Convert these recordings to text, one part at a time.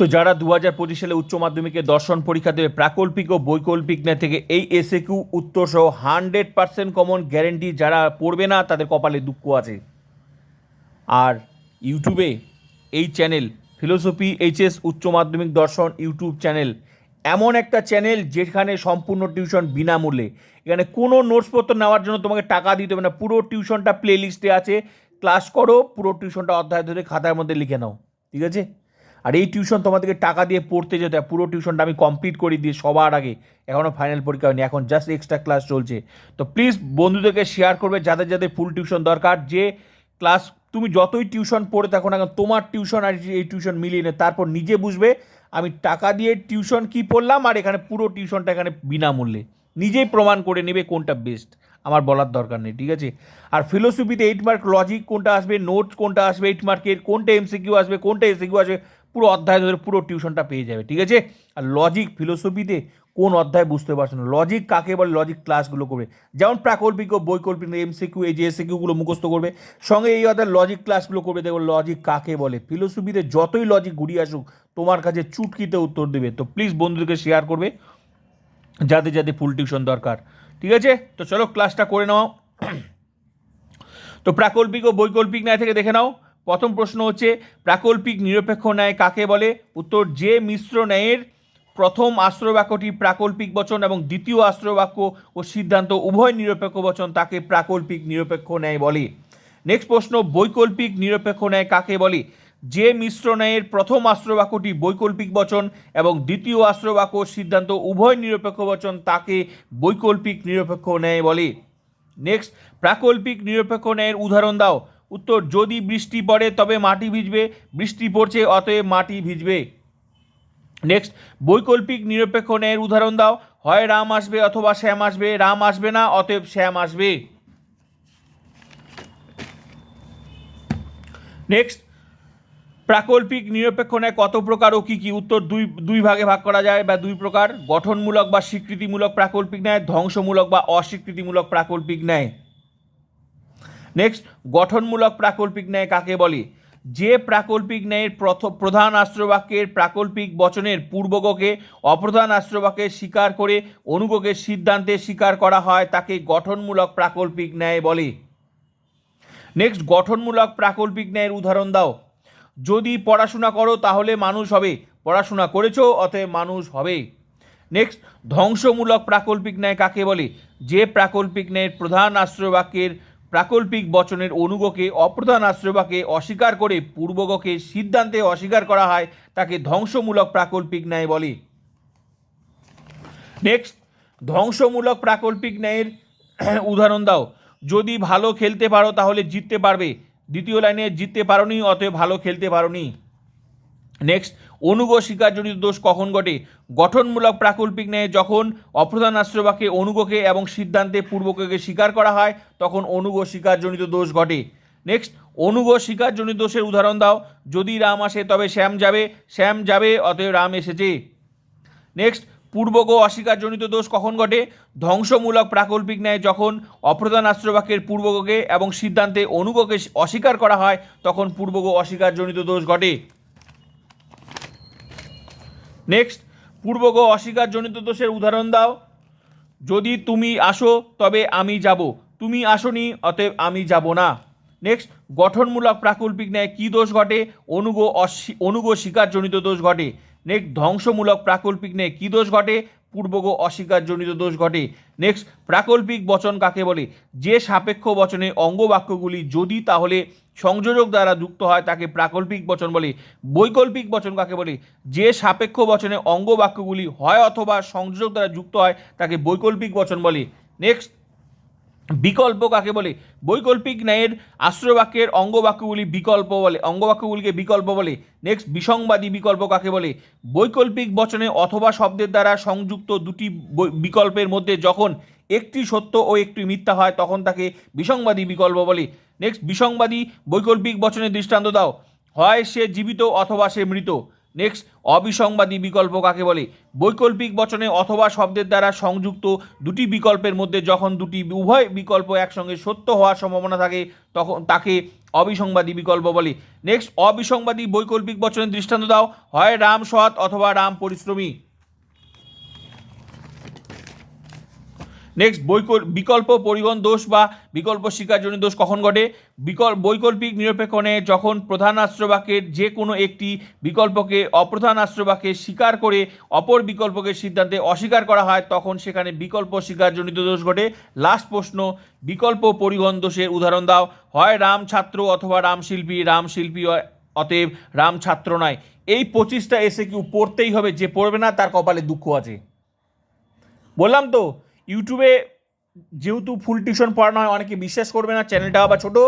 তো যারা দু হাজার পঁচিশ সালে উচ্চ মাধ্যমিকে দর্শন পরীক্ষা দেবে, প্রাকল্পিক ও বৈকল্পিক না থেকে এই এসে কিউ উত্তর সহ হান্ড্রেড পার্সেন্ট কমন গ্যারেন্টি যারা পড়বে না, তাদের কপালে দুঃখ আছে। আর ইউটিউবে এই চ্যানেল ফিলোসফি এইচএস উচ্চ মাধ্যমিক দর্শন ইউটিউব চ্যানেল এমন একটা চ্যানেল যেখানে সম্পূর্ণ টিউশন বিনামূল্যে। এখানে কোনো নোটসপত্র নেওয়ার জন্য তোমাকে টাকা দিতে হবে না, পুরো টিউশনটা প্লে লিস্টে আছে। ক্লাস করো, পুরো টিউশনটা অধ্যায় ধরে খাতার মধ্যে লিখে নাও, ঠিক আছে? আর এই টিউশন তোমাদেরকে টাকা দিয়ে পড়তে যেতে হয়। পুরো টিউশনটা আমি কমপ্লিট করে দিয়ে সবার আগে এখনও ফাইনাল পরীক্ষা হয়নি এখন জাস্ট এক্সট্রা ক্লাস চলছে। তো প্লিজ বন্ধুদেরকে শেয়ার করবে যাদের যাদের ফুল টিউশন দরকার যে ক্লাস তুমি যতই টিউশন পড়ে থাকো না কেন, তোমার টিউশন আর এই টিউশন মিলিয়ে নে তারপর নিজে বুঝবে আমি টাকা দিয়ে টিউশন কি পড়লাম আর এখানে পুরো টিউশনটা এখানে বিনামূল্যে। নিজেই প্রমাণ করে নেবে কোনটা বেস্ট আমার বলার দরকার নেই ঠিক আছে? আর ফিলোসফিতে এইট মার্ক লজিক কোনটা আসবে নোটস কোনটা আসবে এইট মার্কের কোনটা এমসিকিউ আসবে কোনটা এসিকিউ আসবে পুরো অধ্যায় ধরে পুরো টিউশনটা পেয়ে যাবে, ঠিক আছে? আর লজিক ফিলোসফিতে কোন অধ্যায় বুঝতে পারছ না? লজিক কাকে বলে? লজিক ক্লাসগুলো করবে। যেমন প্রাকল্পিক ও বৈকল্পিক এমসিকিউ এই যে এসিকিউগুলো মুখস্থ করবে। সঙ্গে এই অধ্যায় লজিক ক্লাসগুলো করবে। দেখো লজিক কাকে বলে? ফিলোসফিতে যতই লজিক ঘুরিয়ে আসুক, তোমার কাছে চুটকিতে উত্তর দেবে। তো প্লিজ বন্ধুদেরকে শেয়ার করবে যাদের যাদের ফুল টিউশন দরকার, ঠিক আছে? তো চলো ক্লাসটা করে নাও। তো প্রাকল্পিক ও বৈকল্পিক ন্যায় থেকে দেখে নাও। প্রথম প্রশ্ন হচ্ছে, প্রাকল্পিক নিরপেক্ষ ন্যায় কাকে বলে? উত্তর, যে মিশ্র ন্যায়ের প্রথম আশ্রয়বাক্যটি প্রাকল্পিক বচন এবং দ্বিতীয় আশ্রয়বাক্য ও সিদ্ধান্ত উভয় নিরপেক্ষ বচন, তাকে প্রাকল্পিক নিরপেক্ষ ন্যায় বলে। নেক্সট প্রশ্ন, বৈকল্পিক নিরপেক্ষ ন্যায় কাকে বলে? যে মিশ্র ন্যায়ের প্রথম আশ্রয়বাক্যটি বৈকল্পিক বচন এবং দ্বিতীয় আশ্রয়বাক্য সিদ্ধান্ত উভয় নিরপেক্ষ বচন, তাকে বৈকল্পিক নিরপেক্ষ ন্যায় বলে। নেক্সট প্রাকল্পিক নিরপেক্ষ ন্যায়ের উদাহরণ দাও। উত্তর, যদি বৃষ্টি পড়ে তবে মাটি ভিজবে, বৃষ্টি পড়ছে অতএব মাটি ভিজবে। নেক্সট বৈকল্পিক নিরপেক্ষ ন্যায়ের উদাহরণ দাও। হয় রাম আসবে অথবা শ্যাম আসবে, রাম আসবে না, অতএব শ্যাম আসবে। নেক্সট প্রাকল্পিক নিরপেক্ষ ন্যায় কত প্রকার ও কী কী? উত্তর দুই দুই ভাগে ভাগ করা যায় বা দুই প্রকার। গঠনমূলক বা স্বীকৃতিমূলক প্রাকল্পিক ন্যায় ধ্বংসমূলক বা অস্বীকৃতিমূলক প্রাকল্পিক ন্যায় নেক্সট গঠনমূলক প্রাকল্পিক ন্যায় কাকে বলে? যে প্রাকল্পিক ন্যায়ের প্রধান আশ্রবাক্যের প্রাকল্পিক বচনের পূর্বগকে অপ্রধান আশ্রবাক্যে স্বীকার করে অনুগকে সিদ্ধান্তে স্বীকার করা হয়, তাকে গঠনমূলক প্রাকল্পিক ন্যায় বলে। নেক্সট গঠনমূলক প্রাকল্পিক ন্যায়ের উদাহরণ দাও। যদি পড়াশোনা করো, তাহলে মানুষ হবে। পড়াশোনা করেছ, অতএব মানুষ হবে। নেক্সট ধ্বংসমূলক প্রাকল্পিক ন্যায় কাকে বলে? যে প্রাকল্পিক ন্যায়ের প্রধান আশ্রয়বাক্যের প্রাকল্পিক বচনের অনুগকে অপ্রধান আশ্রয়বাকে অস্বীকার করে পূর্বগকে সিদ্ধান্তে অস্বীকার করা হয়, তাকে ধ্বংসমূলক প্রাকল্পিক ন্যায় বলে। নেক্সট ধ্বংসমূলক প্রাকল্পিক ন্যায়ের উদাহরণ দাও। যদি ভালো খেলতে পারো তাহলে জিততে পারবে। দ্বিতীয় লাইনে, জিততে পারোনি, অতএব ভালো খেলতে পারোনি। নেক্সট অনুগ স্বীকারজনিত দোষ কখন ঘটে? গঠনমূলক প্রাকল্পিক ন্যায় যখন অপ্রধান আশ্রবাকে অনুগকে এবং সিদ্ধান্তে পূর্বককে স্বীকার করা হয়, তখন অনুগ স্বীকারজনিত দোষ ঘটে। নেক্সট অনুগ স্বীকারজনিত দোষের উদাহরণ দাও। যদি রাম আসে, তবে শ্যাম যাবে। শ্যাম যাবে, অতএব রাম এসেছে। নেক্সট পূর্বগ অস্বীকারজনিত দোষ কখন ঘটে? ধ্বংসমূলক প্রাকল্পিক ন্যায় যখন অপ্রধান আশ্রবাক্যের পূর্বগকে এবং সিদ্ধান্তে অনুগকে অস্বীকার করা হয়, তখন পূর্বগ অস্বীকারজনিত দোষ ঘটে। নেক্সট পূর্বগ অস্বীকারজনিত দোষের উদাহরণ দাও। যদি তুমি আসো, তবে আমি যাব। তুমি আসনি, অতএব আমি যাব না। নেক্সট গঠনমূলক প্রাকল্পিক ন্যায় কী দোষ ঘটে? অনুগ অস্বী- অনুগ স্বীকারজনিত দোষ ঘটে। নেক্সট ধ্বংসমূলক প্রাকল্পিক ন্যায় কী দোষ ঘটে? পূর্বগ অস্বীকারজনিত দোষ ঘটে। নেক্সট প্রাকল্পিক বচন কাকে বলে? যে সাপেক্ষ বচনে অঙ্গবাক্যগুলি যদি তাহলে সংযোজক দ্বারা যুক্ত হয়, তাকে প্রাকল্পিক বচন বলে। বৈকল্পিক বচন কাকে বলে? যে সাপেক্ষ বচনে অঙ্গবাক্যগুলি হয় অথবা সংযোজক দ্বারা যুক্ত হয়, তাকে বৈকল্পিক বচন বলে। নেক্সট বিকল্প কাকে বলে? বৈকল্পিক ন্যায়ের আশ্রয়বাক্যের অঙ্গবাক্যগুলি বিকল্প বলে, অঙ্গবাক্যগুলিকে বিকল্প বলে। নেক্সট বিসংবাদী বিকল্প কাকে বলে? বৈকল্পিক বচনে অথবা শব্দের দ্বারা সংযুক্ত দুটি বিকল্পের মধ্যে যখন একটি সত্য ও একটি মিথ্যা হয়, তখন তাকে বিসংবাদী বিকল্প বলে। নেক্সট বিসংবাদী বৈকল্পিক বচনের দৃষ্টান্ত দাও। হয় সে জীবিত অথবা সে মৃত। নেক্সট অবিসংবাদী বিকল্প কাকে বলে? বৈকল্পিক বচনে অথবা শব্দের দ্বারা সংযুক্ত দুটি বিকল্পের মধ্যে যখন দুটি উভয় বিকল্প একসঙ্গে সত্য হওয়ার সম্ভাবনা থাকে, তখন তাকে অবিসংবাদী বিকল্প বলে। নেক্সট অবিসংবাদী বৈকল্পিক বচনের দৃষ্টান্ত দাও। হয় রাম সৎ অথবা রাম পরিশ্রমী। নেক্সট বৈকল, বিকল্প পরিবহন দোষ বা বিকল্প স্বীকারজনিত দোষ কখন ঘটে? বিকল্প বৈকল্পিক নিরপেক্ষণে যখন প্রধান আশ্রবাক্যের যে কোনো একটি বিকল্পকে অপ্রধান আশ্রবাক্যে স্বীকার করে অপর বিকল্পকে সিদ্ধান্তে অস্বীকার করা হয়, তখন সেখানে বিকল্প স্বীকারজনিত দোষ ঘটে। লাস্ট প্রশ্ন, বিকল্প পরিবহন দোষের উদাহরণ দাও। হয় রাম ছাত্র অথবা রাম শিল্পী রাম শিল্পী অতএব রাম ছাত্র নয়। এই পঁচিশটা এসে কিউ পড়তেই হবে, যে পড়বে না তার কপালে দুঃখ আছে। বললাম তো? ইউটিউবে যেহেতু ফুল টিউশন পড়ানো হয়, অনেকে বিশ্বাস করবে না চ্যানেলটা আবার ছোটো।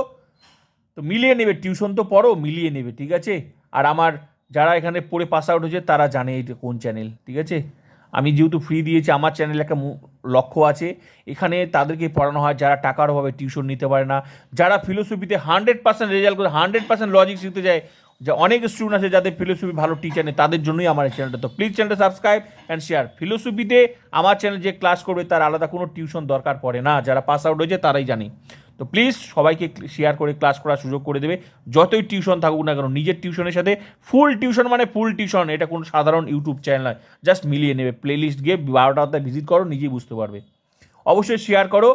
তো মিলিয়ে নেবে টিউশন তো পড়ো, মিলিয়ে নেবে, ঠিক আছে? আর আমার যারা এখানে পড়ে পাস আউট হয়েছে, তারা জানে এটা কোন চ্যানেল ঠিক আছে? আমি যেহেতু ফ্রি দিয়েছি, আমার চ্যানেলে একটা লক্ষ্য আছে। এখানে তাদেরকে পড়ানো হয়, যারা টাকার অভাবে টিউশন নিতে পারে না। যারা ফিলোসফিতে হান্ড্রেড পার্সেন্ট রেজাল্ট করে হান্ড্রেড পার্সেন্ট লজিক শিখতে যায় যে অনেক স্টুডেন্ট আছে যাদের ফিলোসফি ভালো টিচার নেই, তাদের জন্যই আমার এই চ্যানেলটা তো প্লিজ চ্যানেলটা সাবস্ক্রাইব অ্যান্ড শেয়ার ফিলোসফিতে আমার চ্যানেল যে ক্লাস করবে, তার আলাদা কোনো টিউশন দরকার পড়ে না। যারা পাস আউট হয়েছে তারাই জানে। তো প্লিজ সবাইকে শেয়ার করে ক্লাস করার সুযোগ করে দেবে। যতই টিউশন থাকুক না কেন, নিজের টিউশনের সাথে ফুল টিউশন মানে ফুল টিউশন এটা কোনো সাধারণ ইউটিউব চ্যানেল নয়। জাস্ট মিলিয়ে নেবে। প্লেলিস্ট গিয়ে বারোটা ভিজিট করো, নিজেই বুঝতে পারবে। অবশ্যই শেয়ার করো।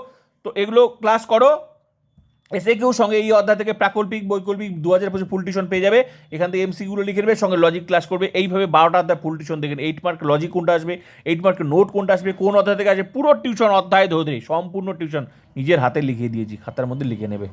তো এগুলো ক্লাস করো। এসে কেউ সঙ্গে এই অধ্যায় থেকে প্রাকল্পিক, বৈকল্পিক দু হাজার পঁচিশ ফুল টিউশন পেয়ে যাবে। এখান থেকে এমসিগুলো লিখে নেবে, সঙ্গে লজিক ক্লাস করবে। এইভাবে বারোটা অধ্যায় ফুল টিউশন দেখেন এইট মার্ক লজিক কোনটা আসবে? এইট মার্ক নোট কোনটা আসবে? কোন অধ্যায় থেকে আসবে? পুরো টিউশন অধ্যায় ধরে সম্পূর্ণ টিউশন নিজের হাতে লিখে দিয়েছি, খাতার মধ্যে লিখে নেবে।